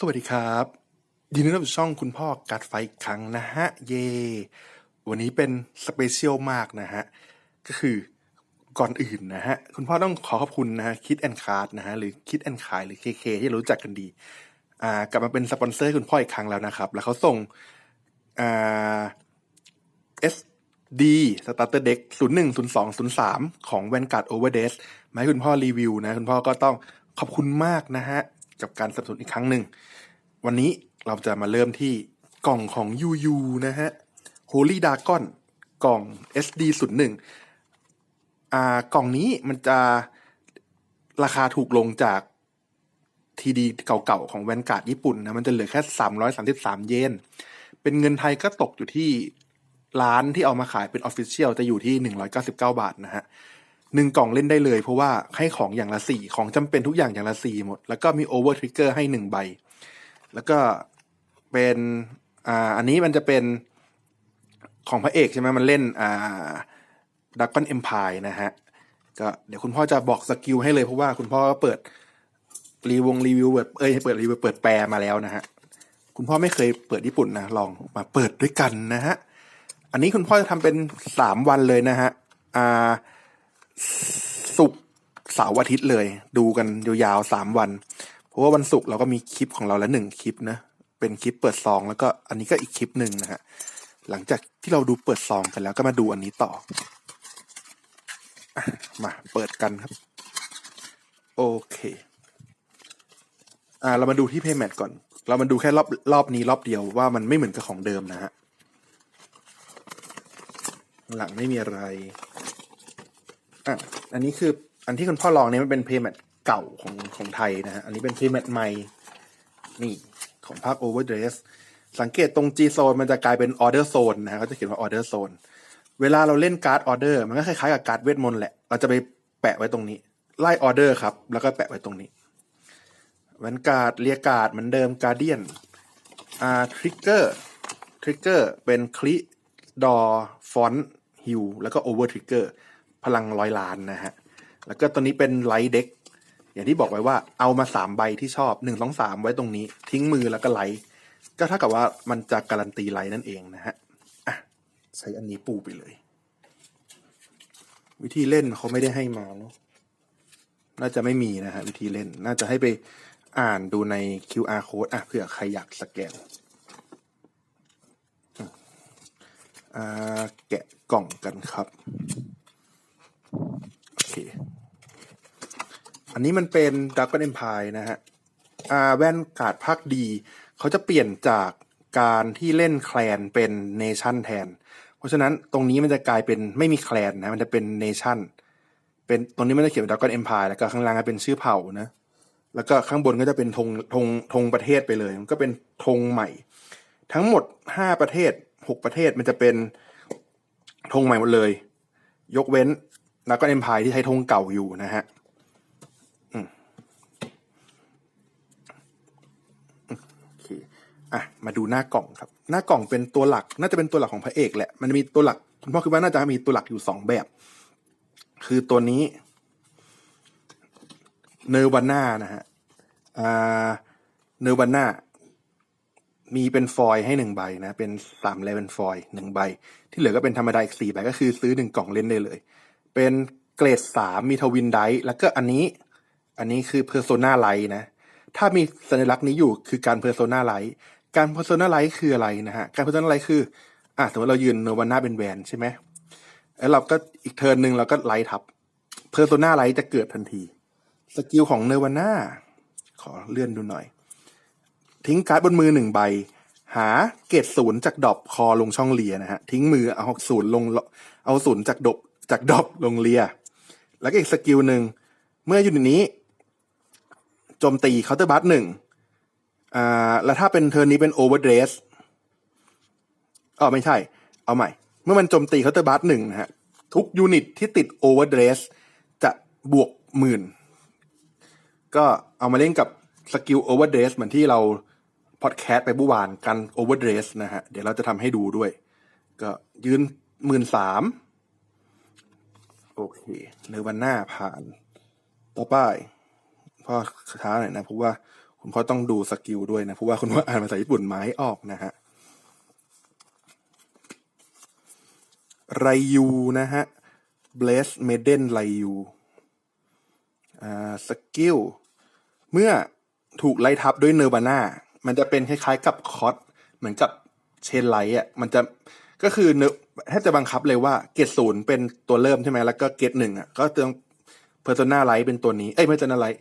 สวัสดีครับยินดีต้อนรับช่องคุณพ่อกัดไฟอีกครั้งนะฮะ เย วันนี้เป็นสเปเชียลมากนะฮะ ก็คือก่อนอื่นนะฮะ คุณพ่อต้องขอขอบคุณนะฮะคิดแอนคาร์ดนะฮะ หรือคิดแอนขายหรือเคเคที่รู้จักกันดี อ่ากลับมาเป็นสปอนเซอร์คุณพ่ออีกครั้งแล้วนะครับ แล้วเขาส่งอ่า SD Starter Deck 01 02 03 ของ Vanguard Overdress มาให้คุณพ่อรีวิวนะ คุณพ่อก็ต้องขอบคุณมากนะฮะ กับการสนับสนุนอีกครั้งหนึ่ง วันนี้เราจะมาเริ่มที่กล่องของ UU นะฮะ Holy Dragon กล่อง SD 01อ่ากล่องนี้มันจะราคาถูกลงจากทีดีเก่าๆ ของแวนการ์ดญี่ปุ่นนะ มันจะเหลือแค่ 333 เยน เป็นเงินไทยก็ตกอยู่ที่ร้านที่เอามาขายเป็นออฟฟิเชียลจะอยู่ที่ 199 บาทนะฮะ หนึ่งกล่องเล่นได้เลย เพราะว่าให้ของอย่างละสี่ของจำเป็นทุกอย่างอย่างละสี่หมด แล้วก็มีโอเวอร์ทริกเกอร์ให้หนึ่งใบ แล้วก็เป็นอ่าอันนี้มันจะเป็นของพระเอกใช่ไหมมันเล่นอ่าดักกอนเอ็มพายนะฮะ ก็เดี๋ยวคุณพ่อจะบอกสกิลให้เลยเพราะว่าคุณพ่อก็เปิดรีวงรีวิวเปิดเอ้ยเปิดรีวิวเปิดแปลมาแล้วนะฮะ คุณพ่อไม่เคยเปิดญี่ปุ่นนะลองมาเปิดด้วยกันนะฮะ อันนี้คุณพ่อจะทำเป็นสามวันเลยนะฮะ อ่า ศุกร์เสาร์อาทิตย์เลย ดูกันยาวๆสามวัน เพราะว่าวันศุกร์เราก็มีคลิปของเราแล้วหนึ่งคลิปนะเป็นคลิปเปิดซองแล้วก็อันนี้ก็อีกคลิปหนึ่งนะฮะหลังจากที่เราดูเปิดซองกันแล้วก็มาดูอันนี้ต่ออมาเปิดกันครับ โอเค อ่า เรามาดูที่ payment ก่อน เรามาดูแค่รอบรอบนี้รอบเดียวว่ามันไม่เหมือนกับของเดิมนะฮะหลังไม่มีอะไร อะอันนี้คืออันที่คุณพ่อลองเนี่ยมันเป็น payment เก่าของของไทยนะฮะ อันนี้เป็น payment ใหม่ นี่ของภาค overdress สังเกตตรง G zone มันจะกลายเป็น order zone นะฮะเขาจะเขียนว่า order zone เวลาเราเล่นการ์ด order มันก็คล้ายๆกับการ์ดเวทมนต์แหละ เราจะไปแปะไว้ตรงนี้ ไล่ order ครับ แล้วก็แปะไว้ตรงนี้แวนการ์ดเรียการ์ดเหมือนเดิมการเดียนอ่าทริกเกอร์ทริกเกอร์เป็นคลิดอฟอนฮิวแล้วก็โอเวอร์ทริกเกอร์ พลังร้อยล้านนะฮะ แล้วก็ตัวนี้เป็นไลท์เด็กอย่างที่บอกไว้ว่าเอามาสามใบที่ชอบหนึ่งสองสามไว้ตรงนี้ ทิ้งมือแล้วก็ไลท์ก็เท่ากับว่ามันจะการันตีไลท์นั่นเองนะฮะอะใช้อันนี้ปูไปเลย วิธีเล่นเขาไม่ได้ให้มาเนาะน่าจะไม่มีนะฮะวิธีเล่นน่าจะให้ไปอ่านดูใน QR code อะเผื่อใครอยากสแกนอ่าแกะกล่องกันครับ อเคอันนี้มันเป็น Dragon Empire นะฮะอาแว่นกาดภาคดี เขาจะเปลี่ยนจากการที่เล่นแคลนเป็นเนชั่นแทน เพราะฉะนั้นตรงนี้มันจะกลายเป็นไม่มีแคลนนะ มันจะเป็นเนชั่น เป็นตรงนี้มันจะเขียนด r ก g นเอ็มพายแล้วก็ข้างล่างก็เป็นชื่อเผ่านะ แล้วก็ข้างบนก็จะเป็นธงธงธงประเทศไปเลย มันก็เป็นธงใหม่ ทั้งหมดห้าประเทศหกประเทศมันจะเป็นธงใหม่หมดเลย ยกเว้น ด r ก g นเอ็มพายที่ใช้ธงเก่าอยู่นะฮะโอเคอะมาดูหน้ากล่องครับ หน้ากล่องเป็นตัวหลัก น่าจะเป็นตัวหลักของพระเอกแหละ มันมีตัวหลักคุณพ่อคิดว่าน่าจะมีตัวหลักอยู่สองแบบ คือตัวนี้ เนวาน่านะฮะอ่าเนวาน่ามีเป็นฟอยล์ให้หนึ่งใบนะ เป็นสามเลเป็นฟอยล์หนึ่งใบ ที่เหลือก็เป็นธรรมดาอีกสี่ใบก็คือซื้อหนึ่งกล่องเล่นได้เลย เป็นเกรดสามมีทวินไดแล้วก็อันนี้ อันนี้คือเพอร์โซนาไลท์นะ ถ้ามีสัญลักษณ์นี้อยู่คือการเพอร์โซนาไลท์การเพอร์โซนาไลท์คืออะไรนะฮะ การเพอร์โซนาไลท์คือ อะสมมติเรายืนเนวาน่าเป็นแวนใช่ไหมแล้วเราก็อีกเทิร์นหนึ่งเราก็ไลท์ทับเพอร์โซนาไลท์จะเกิดทันที สกิลของเนวาน่าขอเลื่อนดูหน่อย ทิ้งการ์ดบนมือหนึ่งใบ หาเกรดศูนย์จากดอปคอลงช่องเลียนะฮะ ทิ้งมือเอาศูนย์ลง เอาศูนย์จากดบ จากดอปลงเลีย แล้วก็อีกสกิลหนึ่ง เมื่ออยู่ในนี้โจมตีเคาน์เตอร์บัสหนึ่งอ่าแล้วถ้าเป็นเทิร์นี้เป็นโอเวอร์เดรสอ๋อไม่ใช่ เอาใหม่ เมื่อมันโจมตีเคาน์เตอร์บัสหนึ่งนะฮะ ทุกยูนิตที่ติดโอเวอร์เดรสจะบวกหมื่น ก็เอามาเล่นกับสกิลโอเวอร์เดรสเหมือนที่เราพอดแคสต์ไปเมื่อวานกันโอเวอร์เดรสนะฮะ เดี๋ยวเราจะทำให้ดูด้วย ก็ยืนหมื่นสาม โอเคเนอร์วันหน้าผ่าน ต่อไปพ่อช้าหน่อยนะเพราะว่าคุณพ่อต้องดูสกิลด้วยนะเพราะว่าคุณพ่ออ่านภาษาญี่ปุ่นไม้ออกนะฮะไรยูนะฮะ Bless Maiden ไรยูอ่าสกิลเมื่อถูกไล่ทับด้วยเน r ร์บาน่ามันจะเป็นคล้ายๆกับคอสเหมือนกับเชนไลท์อะมันจะ ก็คือเนแทบจะบังคับเลยว่าเกตศูนย์เป็นตัวเริ่มใช่ไหมแล้วก็เกตหนึ่งอะก็ต้องเพอร์โซนาไลท์เป็นตัวนี้ เอ้ยไม่ใช่นาไลท์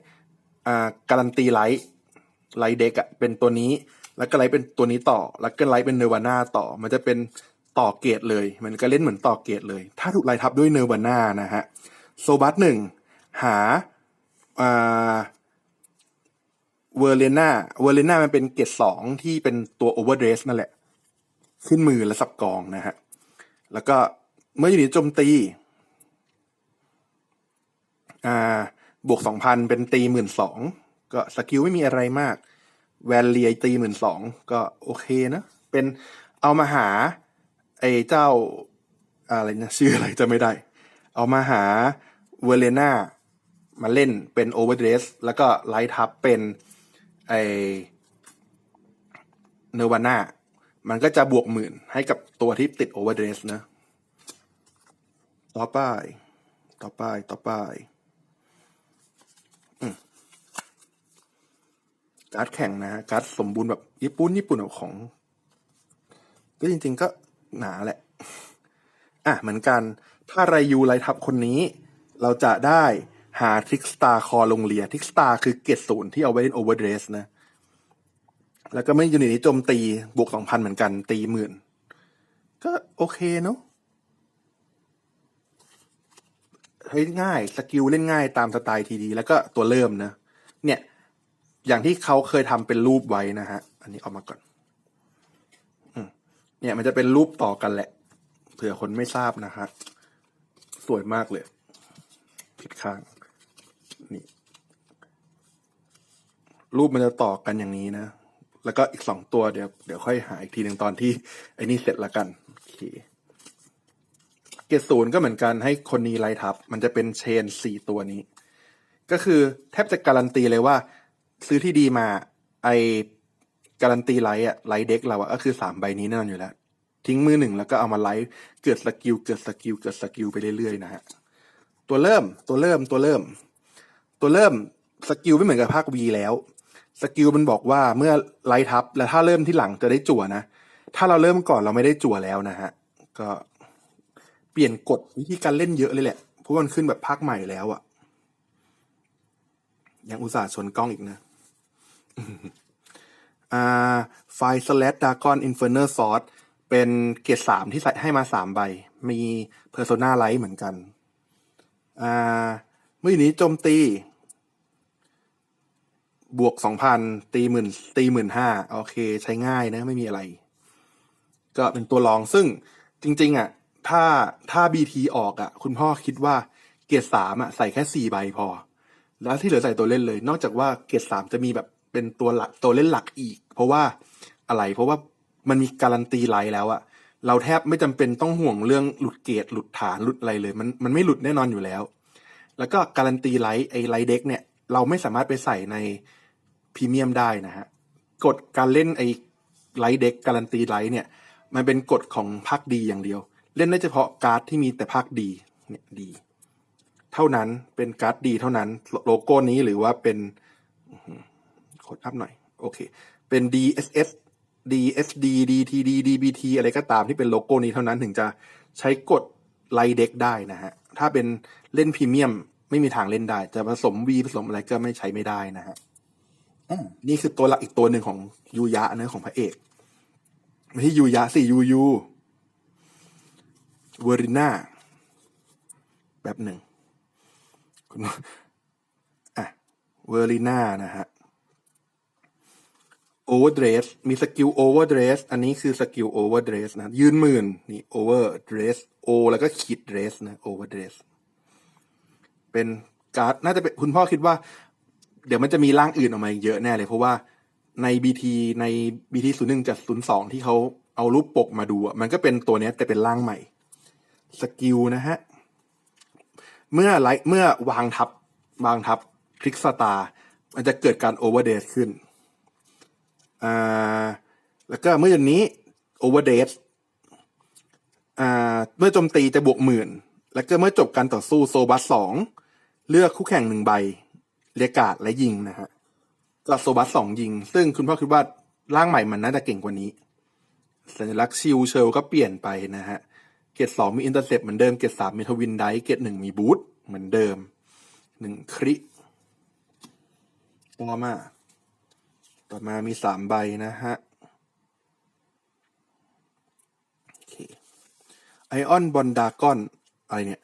อ่าการันตีไลท์ไลท์เด็กอะเป็นตัวนี้ แล้วก็ไลท์เป็นตัวนี้ต่อ แล้วก็ไลท์เป็นเน r ร์บาน่าต่อ มันจะเป็นต่อเกตเลย มันก็เล่นเหมือนต่อเกตเลย ถ้าถูกไล่ทับด้วยเน r ร์บาน่านะฮะโซบัสหนึ่งหาอ่าเวอร์เลน่าเวอร์เลน่ามันเป็นเกรดสองที่เป็นตัวโอเวอร์เดรสนั่นแหละ ขึ้นมือและสับกองนะฮะ แล้วก็เมื่ออยู่ในโจมตีอ่าบวกสองพันเป็นตีหมื่นสองก็สกิลไม่มีอะไรมาก แวนเลียตีหมื่นสองก็โอเคนะ เป็นเอามาหา ไอ้เจ้าอะไรนะชื่ออะไรจะไม่ได้ เอามาหาเวรเลน่ามาเล่นเป็นโอเวอร์เดรสแล้วก็ไลท์ทับเป็นไอเนวาน่า มันก็จะบวกหมื่นให้กับตัวที่ติดโอเวอร์เดรสนะ ต่อไป ต่อไป ต่อไปอืมการ์ดแข่งนะการ์ดสมบูรณ์แบบญี่ปุ่นญี่ปุ่นของ ก็จริงๆก็หนาแหละ อะ เหมือนกัน ถ้าไรยูไรทับคนนี้ เราจะได้หาทริกสตาร์คอลงเลียทริกสตาร์คือเกตศูนย์ที่เอาไว้เล่นโอเวอร์เดรสนะ แล้วก็ไม่ยูนิตนี้โจมตีบวกสองพันเหมือนกัน ตีหมื่นก็โอเคเนาะเฮ้ยง่ายสกิลเล่นง่ายตามสไตล์ทีดี แล้วก็ตัวเริ่มนะ เนี่ย อย่างที่เขาเคยทำเป็นรูปไว้นะฮะ อันนี้เอามาก่อนอเนี่ยมันจะเป็นรูปต่อกันแหละ เผื่อคนไม่ทราบนะฮะ สวยมากเลย ผิดข้าง นี่ รูปมันจะต่อกันอย่างนี้นะ แล้วก็อีกสองตัวเดี๋ยวเดี๋ยวค่อยหาอีกทีหนึ่งตอนที่ไอ้นี่เสร็จละกันโอเคเกรดศูนย์ก็เหมือนกันให้คนนี้ไล่ทับ มันจะเป็นเชนสี่ตัวนี้ ก็คือแทบจะการันตีเลยว่า ซื้อที่ดีมาไอการันตีไลท์อะไลท์เด็กเราอะก็คือสามใบนี้แน่นอนอยู่แล้ว ทิ้งมือหนึ่งแล้วก็เอามาไลท์เกิดสกิลเกิดสกิลเกิดสกิลไปเรื่อยๆนะฮะตัวเริ่มตัวเริ่มตัวเริ่ม ตัวเริ่มสกิลไม่เหมือนกับภาควีแล้ว สกิลมันบอกว่าเมื่อไลท์ทับแล้วถ้าเริ่มที่หลังจะได้จั่วนะ ถ้าเราเริ่มก่อนเราไม่ได้จั่วแล้วนะฮะ ก็เปลี่ยนกฎวิธีการเล่นเยอะเลยแหละ เพราะมันขึ้นแบบภาคใหม่แล้วอะยังอุตส่าห์ชนกล้องอีกนะอ่าไฟสเลดดากอนอินเฟอร์เนอร์ซอสเป็นเกรดสามที่ใส่ให้มาสามใบ มีเพอร์โซนาไลท์เหมือนกัน อ่า เมื่ออยู่นี้โจมตี บวกสองพันตีหมื่นตีหมื่นห้าโอเค ใช้ง่ายนะไม่มีอะไร ก็เป็นตัวรองซึ่งจริง ๆ อะ ถ้าถ้าบีทีออกอะ คุณพ่อคิดว่าเกรสามอะใส่แค่สี่ใบพอ แล้วที่เหลือใส่ตัวเล่นเลย นอกจากว่าเกรสามจะมีแบบเป็นตัวหลักตัวเล่นหลักอีก เพราะว่าอะไร เพราะว่ามันมีการันตีไลท์แล้วอะเราแทบไม่จำเป็นต้องห่วงเรื่องหลุดเกรหลุดฐานหลุดอะไรเลย มันมันไม่หลุดแน่นอนอยู่แล้ว แล้วก็การันตีไลท์ไอไลท์เด็กเนี่ย เราไม่สามารถไปใส่ใน พรีเมียมได้นะฮะกฎการเล่นไอไลท์เด็กการันตีไลท์เนี่ย มันเป็นกฎของภาคดีอย่างเดียว เล่นได้เฉพาะการ์ดที่มีแต่ภาคดีเนี่ยดี เท่านั้นเป็นการ์ดดีเท่านั้นโลโก้นี้หรือว่าเป็นโคดอัพหน่อย โอเค เป็น DSS DSD DTD DBT อะไรก็ตามที่เป็นโลโก้นี้เท่านั้นถึงจะใช้กดไลเด็กได้นะฮะ ถ้าเป็นเล่นพรีเมียมไม่มีทางเล่นได้ จะผสม V ผสมอะไรก็ไม่ใช้ไม่ได้นะฮะ นี่คือตัวหลักอีกตัวหนึ่งของยูยะเนะของพระเอกไม่ใช่ยูยะสิยูยูเวอริน่าแบบหนึ่งคุณอะเวอริน่านะฮะโอเวอร์เดรสมีสกิลโอเวอร์เดรสอันนี้คือสกิลโอเวอร์เดรสนะยืนหมื่นนี่โอเวอร์เดรสโอแล้วก็ขีดเดรสนะโอเวอร์เดรสเป็นการ์ดน่าจะเป็นคุณพ่อคิดว่า เดี๋ยวมันจะมีร่างอื่นออกมาเยอะแน่เลย เพราะว่าใน BT ใน BT ศูนย์หนึ่งจากศูนย์สองที่เขาเอารูปปกมาดูอะมันก็เป็นตัวเนี้ยแต่เป็นร่างใหม่ สกิลนะฮะ เมื่อไลเมื่อวางทับวางทับทริกสตาร์มันจะเกิดการโอเวอร์เดสขึ้นอ่าแล้วก็เมื่ออย่างนี้ overdress อ่าเมื่อโจมตีจะบวกหมื่น แล้วก็เมื่อจบการต่อสู้โซบัสสองเลือกคู่แข่งหนึ่งใบ เรียกาดและยิงนะฮะก็โซบัสสองยิง ซึ่งคุณพ่อคิดว่าร่างใหม่มันน่าจะเก่งกว่านี้ สัญลักษณ์ชิลเชลก็เปลี่ยนไปนะฮะ เกรดสองมีอินเตอร์เซปเหมือนเดิม เกรดสามมีทวินไดเกรดหนึ่งมีบูทเหมือนเดิมหนึ่งคริต่อมา ต่อมามีสามใบนะฮะไอออนบอนดากอนอะไรเนี่ย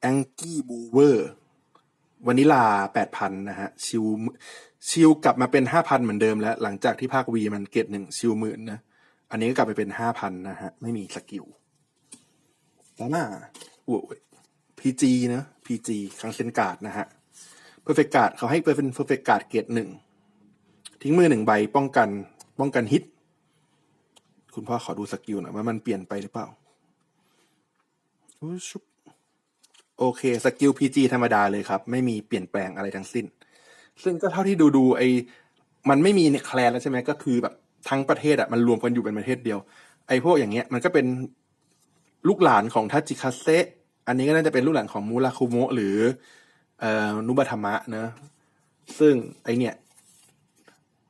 แองกี้บูเวอร์ วานิลาแปดพันนะฮะชิวชิวกลับมาเป็นห้าพันเหมือนเดิมแล้ว หลังจากที่ภาควีมันเกรดหนึ่งชิวหมื่นนะ อันนี้ก็กลับไปเป็นห้าพันนะฮะ ไม่มีสกิลต่อมาโอ้ยพีจีนะพีจีครั้งเซนการ์ดนะฮะเพอร์เฟกการ์ดเขาให้เป็นเพอร์เฟกการ์ดเกรดหนึ่งทิ้งมือหนึ่งใบป้องกันป้องกันฮิต คุณพ่อขอดูสกิลหน่อยว่ามันเปลี่ยนไปหรือเปล่าอุ๊ยชุบ โอเคสกิลพีจีธรรมดาเลยครับ ไม่มีเปลี่ยนแปลงอะไรทั้งสิ้น ซึ่งก็เท่าที่ดูดูไอมันไม่มีเนี่ยแคลนแล้วใช่ไหมก็คือแบบทั้งประเทศอะมันรวมกันอยู่เป็นประเทศเดียว ไอพวกอย่างเงี้ยมันก็เป็นลูกหลานของทัจิคาเซะอันนี้ก็น่าจะเป็นลูกหลานของมูราคุโมะหรือเอ่อนุบะธรรมะนะซึ่งไอเนี่ย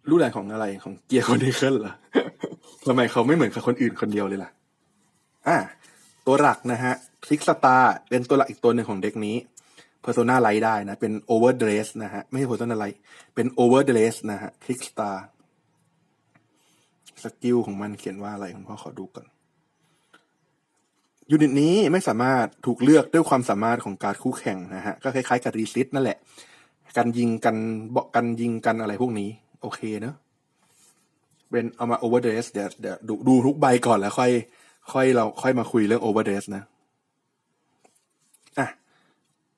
ลูกหลานของอะไรของเกียร์คอนเนเคิลเหรอทำไมเขาไม่เหมือนกับคนอื่นคนเดียวเลยล่ะ อะตัวหลักนะฮะ ทริกสตาร์เป็นตัวหลักอีกตัวหนึ่งของเด็กนี้ Persona ไลท์ได้นะ เป็น Overdress นะฮะ ไม่ใช่ Persona ไลท์เป็น Overdress นะฮะทริกสตาร์สกิลของมันเขียนว่าอะไรคุณพ่อขอดูก่อนยูนิตนี้ไม่สามารถถูกเลือกด้วยความสามารถของการคู่แข่งนะฮะ ก็คล้ายๆกับรีซิตนั่นแหละ การยิงกันเบาะกันยิงกันอะไรพวกนี้ โอเคเนอะเป็นเอามา overdress เดี๋ยวเดี๋ยวดูดูทุกใบก่อนแล้วค่อย ค่อยเราค่อยมาคุยเรื่อง overdress นะอะ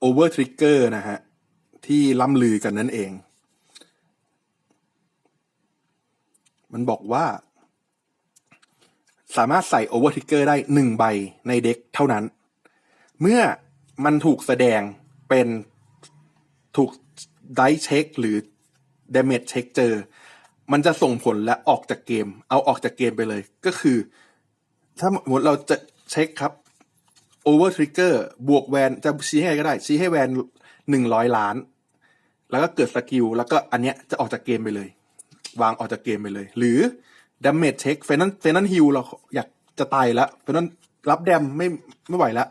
over trigger นะฮะ ที่ล่ำลือกันนั่นเอง มันบอกว่า สามารถใส่ over trigger ได้หนึ่งใบในเด็กเท่านั้น เมื่อมันถูกแสดงเป็นถูกไดเช็คหรือ damage เช็คเจอ มันจะส่งผลและออกจากเกม เอาออกจากเกมไปเลย ก็คือ ถ้าสมมติเราจะเช็คครับ over trigger บวกแวนจะชี้ให้ใครก็ได้ ชี้ให้แวนหนึ่งร้อยล้าน แล้วก็เกิดสกิล แล้วก็อันเนี้ยจะออกจากเกมไปเลย วางออกจากเกมไปเลย หรือ damage check เฟนันเฟนันฮิลเราอยากจะตายแล้วเฟนันรับแดมไม่ไม่ไหวแล้ว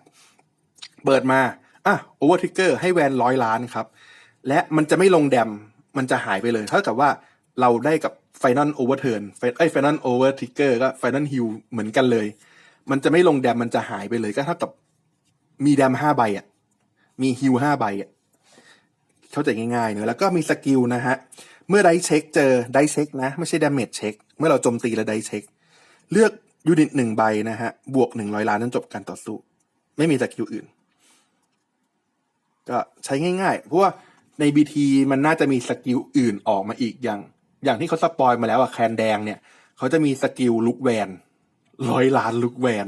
เปิดมาอะ over trigger ให้แวนร้อยล้านครับ และมันจะไม่ลงแดมมันจะหายไปเลยเท่ากับว่าเราได้กับ final overturn ไอ้ final over trigger ก็ final heal เหมือนกันเลย มันจะไม่ลงแดมมันจะหายไปเลยก็เท่ากับมีแดมห้าใบอะ มีฮิลห้าใบอะ เข้าใจง่ายๆเนอะแล้วก็มีสกิลนะฮะ เมื่อได้เช็คเจอได้เช็คนะ ไม่ใช่ดาเมจเช็ค เมื่อเราโจมตีแล้วได้เช็ค เลือกยูนิตหนึ่งใบนะฮะ บวกหนึ่งร้อยล้านนั้นจบการต่อสู้ ไม่มีสกิลอื่น ก็ใช้ง่ายๆ เพราะว่าในบีทีมันน่าจะมีสกิลอื่นออกมาอีกอย่าง อย่างที่เขาสปอยมาแล้วอะแคนแดงเนี่ย เขาจะมีสกิลลุกแวน ร้อยล้านลุกแวน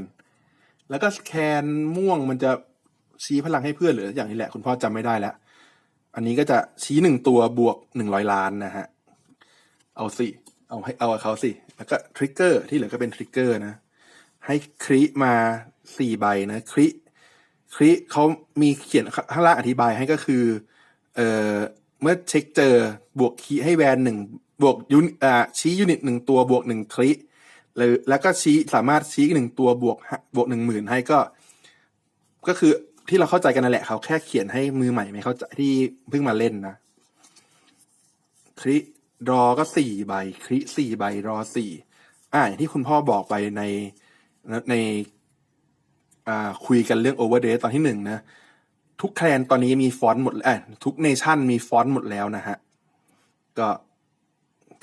แล้วก็แคนม่วงมันจะชี้พลังให้เพื่อนหรืออย่างนี้แหละ คุณพ่อจำไม่ได้แล้ว อันนี้ก็จะชี้หนึ่งตัวบวกหนึ่งร้อยล้านนะฮะ เอาสิ เอาให้เอาเขาสิ แล้วก็ทริกเกอร์ที่เหลือก็เป็นทริกเกอร์นะ ให้คริมาสี่ใบนะ คริคริเขามีเขียนข้างล่างอธิบายให้ก็คือ เอ่อ เมื่อเช็คเจอบวกคีให้แวนหนึ่งบวกยูนอ่าชี้ยูนิตหนึ่งตัวบวกหนึ่งคลิ หรือแล้วก็ชี้สามารถชี้หนึ่งตัวบวกห้าบวกหนึ่งหมื่นให้ก็ ก็คือที่เราเข้าใจกันนั่นแหละเขาแค่เขียนให้มือใหม่ไม่เข้าใจที่เพิ่งมาเล่นนะคลิรอก็สี่ใบคลิสี่ใบรอสี่อ่าอย่างที่คุณพ่อบอกไปในในอ่าคุยกันเรื่อง Overdate ตอนที่หนึ่งนะ ทุกแคลนตอนนี้มีฟอนต์หมดเอ้ยทุกเนชั่นมีฟอนต์หมดแล้วนะฮะ ก็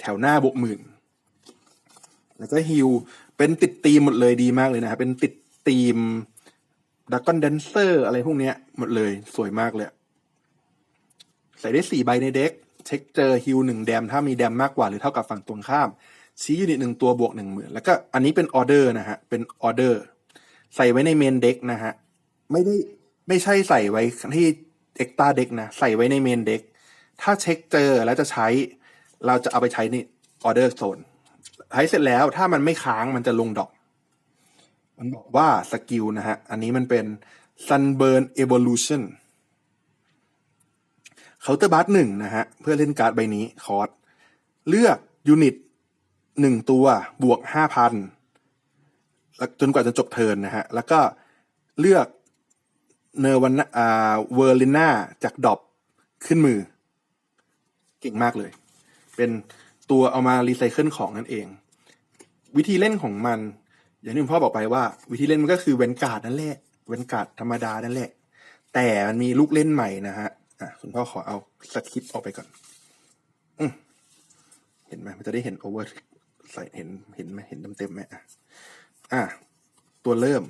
แถวหน้าบวกหมื่น แล้วก็ฮิวเป็นติดธีมหมดเลยดีมากเลยนะฮะเป็นติดธีมดักกอนแดนเซอร์อะไรพวกเนี้ยหมดเลยสวยมากเลย ใส่ได้สี่ใบในเด็ก เช็คเจอฮิวหนึ่งแดม ถ้ามีแดมมากกว่าหรือเท่ากับฝั่งตรงข้าม ชี้ยูนิตหนึ่งตัวบวกหนึ่งหมื่นแล้วก็อันนี้เป็นออเดอร์นะฮะเป็นออเดอร์ ใส่ไว้ในเมนเด็กนะฮะไม่ได้ไม่ใช่ใส่ไว้ที่เอ็กตาเด็กนะใส่ไว้ในเมนเด็กถ้าเช็คเจอแล้วจะใช้ เราจะเอาไปใช้ในออเดอร์โซน ไลท์เสร็จแล้วถ้ามันไม่ค้างมันจะลงดอก มันบอกว่าสกิลนะฮะ อันนี้มันเป็น Sunburn Evolution เคาน์เตอร์บัสหนึ่งนะฮะ เพื่อเล่นการ์ดใบนี้คอร์สเลือกยูนิตหนึ่งตัวบวกห้าพันจนกว่าจะจบเทิร์นนะฮะ แล้วก็เลือกเนอร์วันอ่าเวอร์ลิน่าจากดอปขึ้นมือ เก่งมากเลย เป็น ตัวเอามารีไซเคิลของนั่นเอง วิธีเล่นของมัน อย่างที่คุณพ่อบอกไปว่า วิธีเล่นมันก็คือเวนการ์ดนั่นแหละเวนการ์ดธรรมดานั่นแหละ แต่มันมีลูกเล่นใหม่นะฮะอะคุณพ่อขอเอาสคริปต์ออกไปก่อนอืเห็นไหมมันจะได้เห็นโอเวอร์ใส่เห็นเห็นไหมเห็นเต็มๆไหมอะอะตัวเริ่ม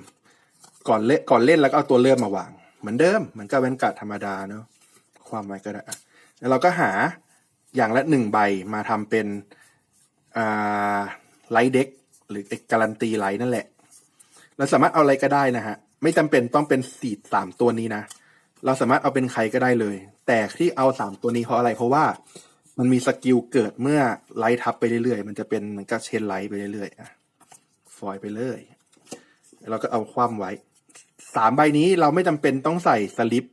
ก่อนเล่นก่อนเล่นแล้วก็เอาตัวเริ่มมาวาง เหมือนเดิมเหมือนกับเวนการ์ดธรรมดาเนาะความหมายก็ได้อะแล้วเราก็หา อย่างละหนึ่งใบมาทำเป็นไลท์เด็กหรือการันตีไลท์นั่นแหละ เราสามารถเอาอะไรก็ได้นะฮะ ไม่จำเป็นต้องเป็นสีสามตัวนี้นะ เราสามารถเอาเป็นใครก็ได้เลย แต่ที่เอาสามตัวนี้เพราะอะไรเพราะว่ามันมีสกิลเกิดเมื่อไลท์ทับไปเรื่อยๆ มันจะเป็นเหมือนกับเชนไลท์ไปเรื่อยๆอะฟอยไปเลย เราก็เอาคว่ำไว้สามใบนี้เราไม่จำเป็นต้องใส่สลิป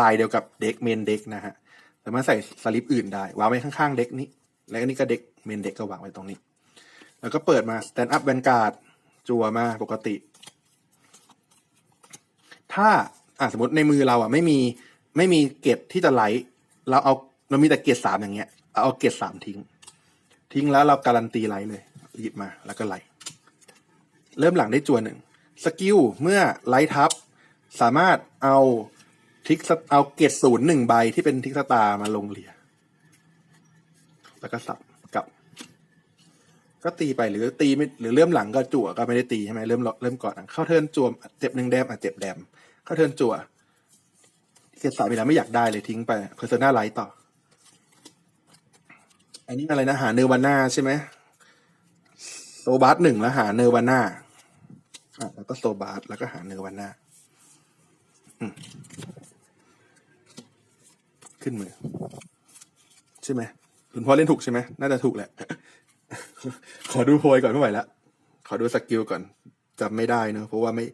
ลายเดียวกับเด็กเมนเด็กนะฮะ สามารถใส่สลิปอื่นได้ วางไว้ข้างๆเด็กนี้ และอันนี้ก็เด็กเมนเด็กก็วางไว้ตรงนี้ แล้วก็เปิดมา stand up vanguard จัวมาปกติ ถ้าอะสมมติในมือเราอะไม่มีไม่มีเกตที่จะไลท์เราเอาเรามีแต่เกตสามอย่างเงี้ย เอาเกตสามทิ้ง ทิ้งแล้วเราการันตีไลท์เลย หยิบมาแล้วก็ไลท์เริ่มหลังได้จัวหนึ่งสกิลเมื่อไลท์ทับ สามารถเอา ทิกเอาเกตศูนย์หนึ่งใบที่เป็นทิกสตาร์มาลงเหรียแล้วก็สับกลับ ก็ตีไปหรือตีไม่หรือเริ่มหลังก็จั่วก็ไม่ได้ตีใช่ไหมเริ่มเริ่มก่อนเข้าเทินจั่วเจ็บหนึ่งแดมอะเจ็บแดม เข้าเทินจั่วเกตสามไปแล้วไม่อยากได้เลยทิ้งไปเพอร์เซนาไลท์ต่อ อันนี้อะไรนะหาเนวาน่าใช่ไหมโซบาร์หนึ่งแล้วหาเนวาน่าอะแล้วก็โซบาร์แล้วก็หาเนวาน่า ขึ้นมือ ใช่ไหมคุณพ่อเล่นถูกใช่ไหมน่าจะถูกแหละ ขอดูโพยก่อนไม่ไหวละขอดูสกิลก่อนจำไม่ได้เนอะเพราะว่าไม่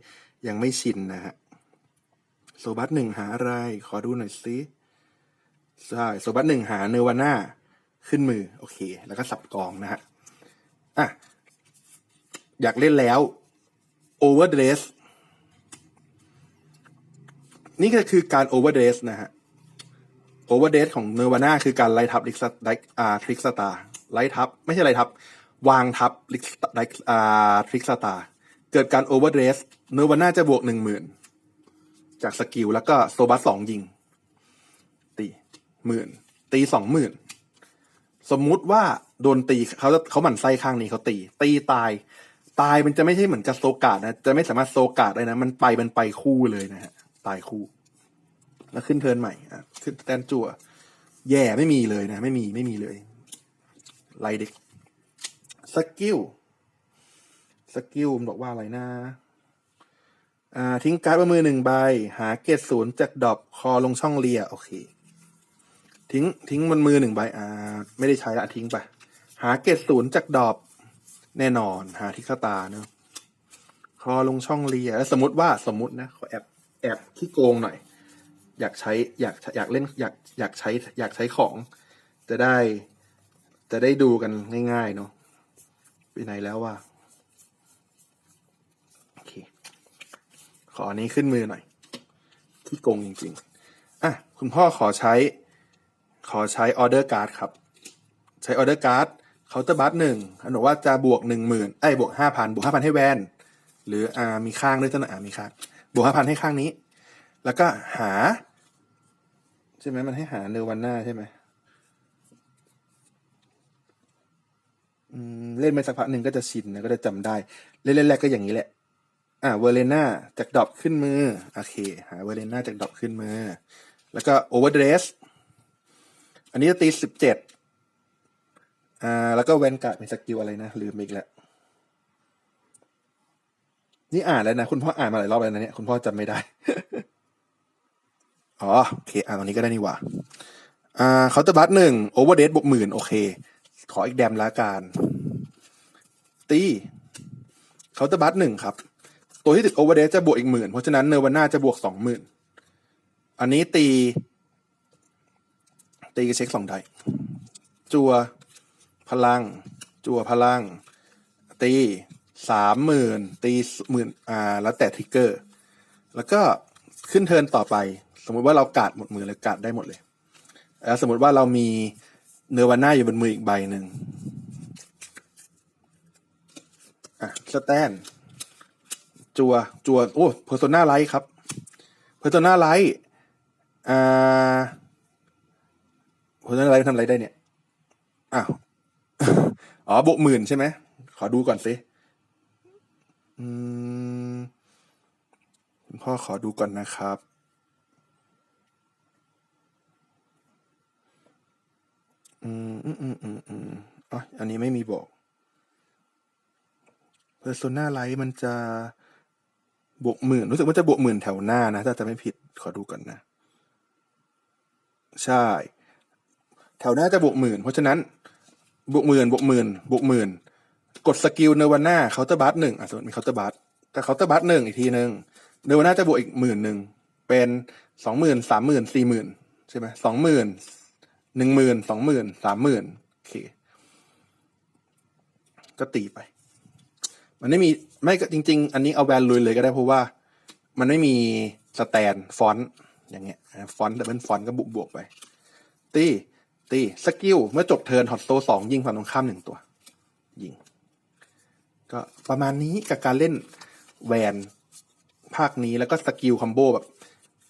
ยังไม่ชินนะฮะโซบัสหนึ่งหาอะไร ขอดูหน่อยสิใช่โซบัสหนึ่งหาเนวาน่าขึ้นมือ โอเค แล้วก็สับกองนะฮะอะอยากเล่นแล้วโอเวอร์เดรสนี่ก็คือการโอเวอร์เดรสนะฮะ โอเวอร์เดสของเนวาน่าคือการไล่ทับลิกสไลอ่าทริกสตาไล่ทับ ไม่ใช่ไล่ทับ วางทับลิกไลอ่าทริกสตาเกิดการโอเวอร์เดสเนวาน่าจะบวกหนึ่งหมื่นจากสกิลแล้วก็โซบัสสองยิง ตีหมื่นตีสองหมื่นสมมุติว่าโดนตีเขาเขาหมั่นไส้ข้างนี้เขาตี ตีตาย ตายมันจะไม่ใช่เหมือนกับโซกาดนะ จะไม่สามารถโซกาดได้นะ มันไปมันไปคู่เลยนะฮะ ตายคู่ แล้วขึ้นเทินใหม่อะขึ้นแตนจั่วแย่ไม่มีเลยนะ ไม่มีไม่มีเลยไลเด็กสกิลสกิลมันบอกว่าอะไรนะอ่าทิ้งการ์ดบนมือหนึ่งใบ หาเกตศูนย์จากดอปคอลงช่องเลียโอเค ทิ้งทิ้งบนมือหนึ่งใบอ่า ไม่ได้ใช้ละทิ้งไปหาเกตศูนย์จากดอปแน่นอน หาทิกตาเนอะคอลงช่องเลียแล้วสมมติว่าสมมตินะขอแอบแอบขี้โกงหน่อย อยากใช้อยากอยากเล่นอยากอยากใช้อยากใช้ของ จะได้ จะได้ดูกันง่ายๆเนาะไปไหนแล้วว่าโอเค ขออันนี้ขึ้นมือหน่อย ที่โกงจริงๆ อะ คุณพ่อขอใช้ ขอใช้ออเดอร์การ์ดครับ ใช้ออเดอร์การ์ดเคาน์เตอร์บัสหนึ่งอันบอกว่าจะบวกหนึ่งหมื่นไอ้บวกห้าพันบวกห้าพันให้แวน หรืออ่ามีข้างด้วยจ้ะนะอ่ามีข้างบวกห้าพันให้ข้างนี้ แล้วก็หา ช่ไหมมันให้หาเนวันหน้าใช่ไหมอืมเล่นไปสักพักหนึ่งก็จะชินนะก็จะจำได้ เล่นแรกๆก็อย่างนี้แหละ อ่าเวอร์เลน่าจากดรอปขึ้นมือโอเค หาเวอร์เลน่าจากดรอปขึ้นมือ แล้วก็โอเวอร์เดรสอันนี้จะตีสิบเจ็ดอ่า แล้วก็แวนการ์ดมีสกิลอะไรนะ ลืมอีกแล้ว นี่อ่านแล้วนะ คุณพ่ออ่านมาหลายรอบแล้วนะเนี่ย คุณพ่อจำไม่ได้ อ๋อโอเคอ่าตรงนี้ก็ได้นี่ว่าอ่าเคาน์เตอร์บัสหนึ่งโอเวอร์เดสบวกหมื่นโอเค ขออีกแดมละกันตีเคาน์เตอร์บัสหนึ่งครับ ตัวที่ติดโอเวอร์เดทจะบวกอีกหมื่นเพราะฉะนั้นเนวาน่าจะบวกสองหมื่นอันนี้ตี ตีกับเช็คสองได้จัวพลัง จัวพลัง ตีสามหมื่นตีหมื่นอ่าแล้วแต่ทริกเกอร์ แล้วก็ขึ้นเทินต่อไป สมมุติว่าเรากาดหมดมือเลยกาดได้หมดเลยแล้วสมมติว่าเรามีเนื้อวาน่าอยู่บนมืออีกใบหนึ่งอะสแตนจัวจัวโอ้เพอร์โซนาไลท์ครับเพอร์โซนาไลท์อ่าเพอร์โซนาไลท์ทำอะไรได้เนี่ยอ้าวอ๋อบวกหมื่นใช่ไหมขอดูก่อนสิอืมพ่อขอดูก่อนนะครับ อืมอืมอืมอืมอืมอ๋ออันนี้ไม่มีบอก Persona Light มันจะบวกหมื่น รู้สึกว่าจะบวกหมื่นแถวหน้านะ ถ้าจะไม่ผิดขอดูก่อนนะ ใช่ แถวหน้าจะบวกหมื่น เพราะฉะนั้น บวกหมื่น บวกหมื่น บวกหมื่น กดสกิลเนวาน่าเคาน์เตอร์บัสหนึ่งอะสมมติมีเคาน์เตอร์บัสแต่เคาน์เตอร์บัสหนึ่งอีกทีหนึ่งเนวาน่าจะบวกอีกหมื่นหนึ่ง เป็นสองหมื่นสามหมื่นสี่หมื่นใช่ไหมสองหมื่น หนึ่งหมื่นสองหมื่นสามหมื่นโอเค ก็ตีไป มันไม่มีไม่ก็จริง ๆ อันนี้เอาแวนลุยเลยก็ได้เพราะว่า มันไม่มีสแตนฟอนต์อย่างเงี้ยฟอนต์แต่เป็นฟอนต์ก็บวกบวกไป ตี ตีสกิลเมื่อจบเทิร์นฮอตโตสองยิงฝั่งตรงข้ามหนึ่งตัว ยิง ก็ประมาณนี้กับการเล่นแวนภาคนี้แล้วก็สกิลคอมโบแบบ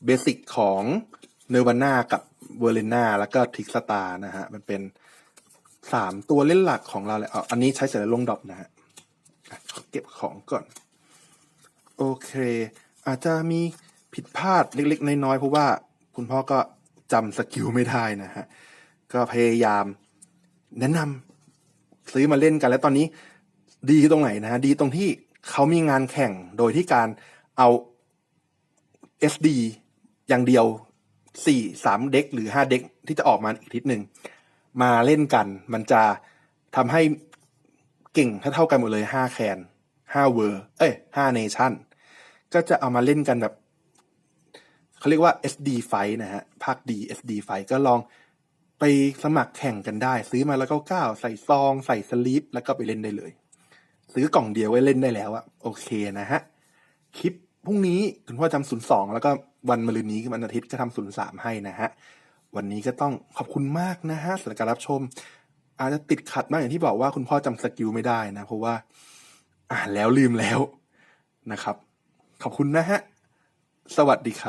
เบสิกของ เนวาน่ากับเวอร์เลนาแล้วก็ทิกสตานะฮะ มันเป็นสามตัวเล่นหลักของเราเลยอาอันนี้ใช้เสร็จแล้วลงดอปนะฮะเก็บของก่อน โอเค อาจจะมีผิดพลาดเล็กๆ น้อยๆ เพราะว่าคุณพ่อก็จำสกิลไม่ได้นะฮะ ก็พยายามแนะนำซื้อมาเล่นกัน แล้วตอนนี้ดีตรงไหนนะฮะ ดีตรงที่เขามีงานแข่งโดยที่การเอา SD อย่างเดียว สี่สามเด็กหรือห้าเด็กที่จะออกมาอีกทิศหนึ่งมาเล่นกัน มันจะทำให้เก่งถ้าเท่ากันหมดเลยห้าแคนห้าเวอร์ เอ้ยห้าเนชั่นก็จะเอามาเล่นกันแบบเขาเรียกว่า SD ไฟนะฮะภาคดี SD ไฟก็ลองไปสมัครแข่งกันได้ ซื้อมาแล้วก็ก้าวใส่ซอง ใส่สลิปแล้วก็ไปเล่นได้เลย ซื้อกล่องเดียวไว้เล่นได้แล้วอะโอเคนะฮะ คลิปพรุ่งนี้คุณพ่อจำศูนย์สองแล้วก็ วันมะรืนนี้วันอาทิตย์ก็ทำศูนย์สามให้นะฮะ วันนี้ก็ต้องขอบคุณมากนะฮะสำหรับการรับชม อาจจะติดขัดมากอย่างที่บอกว่าคุณพ่อจำสกิลไม่ได้นะ เพราะว่าอ่านแล้วลืมแล้วนะครับ ขอบคุณนะฮะ สวัสดีครับ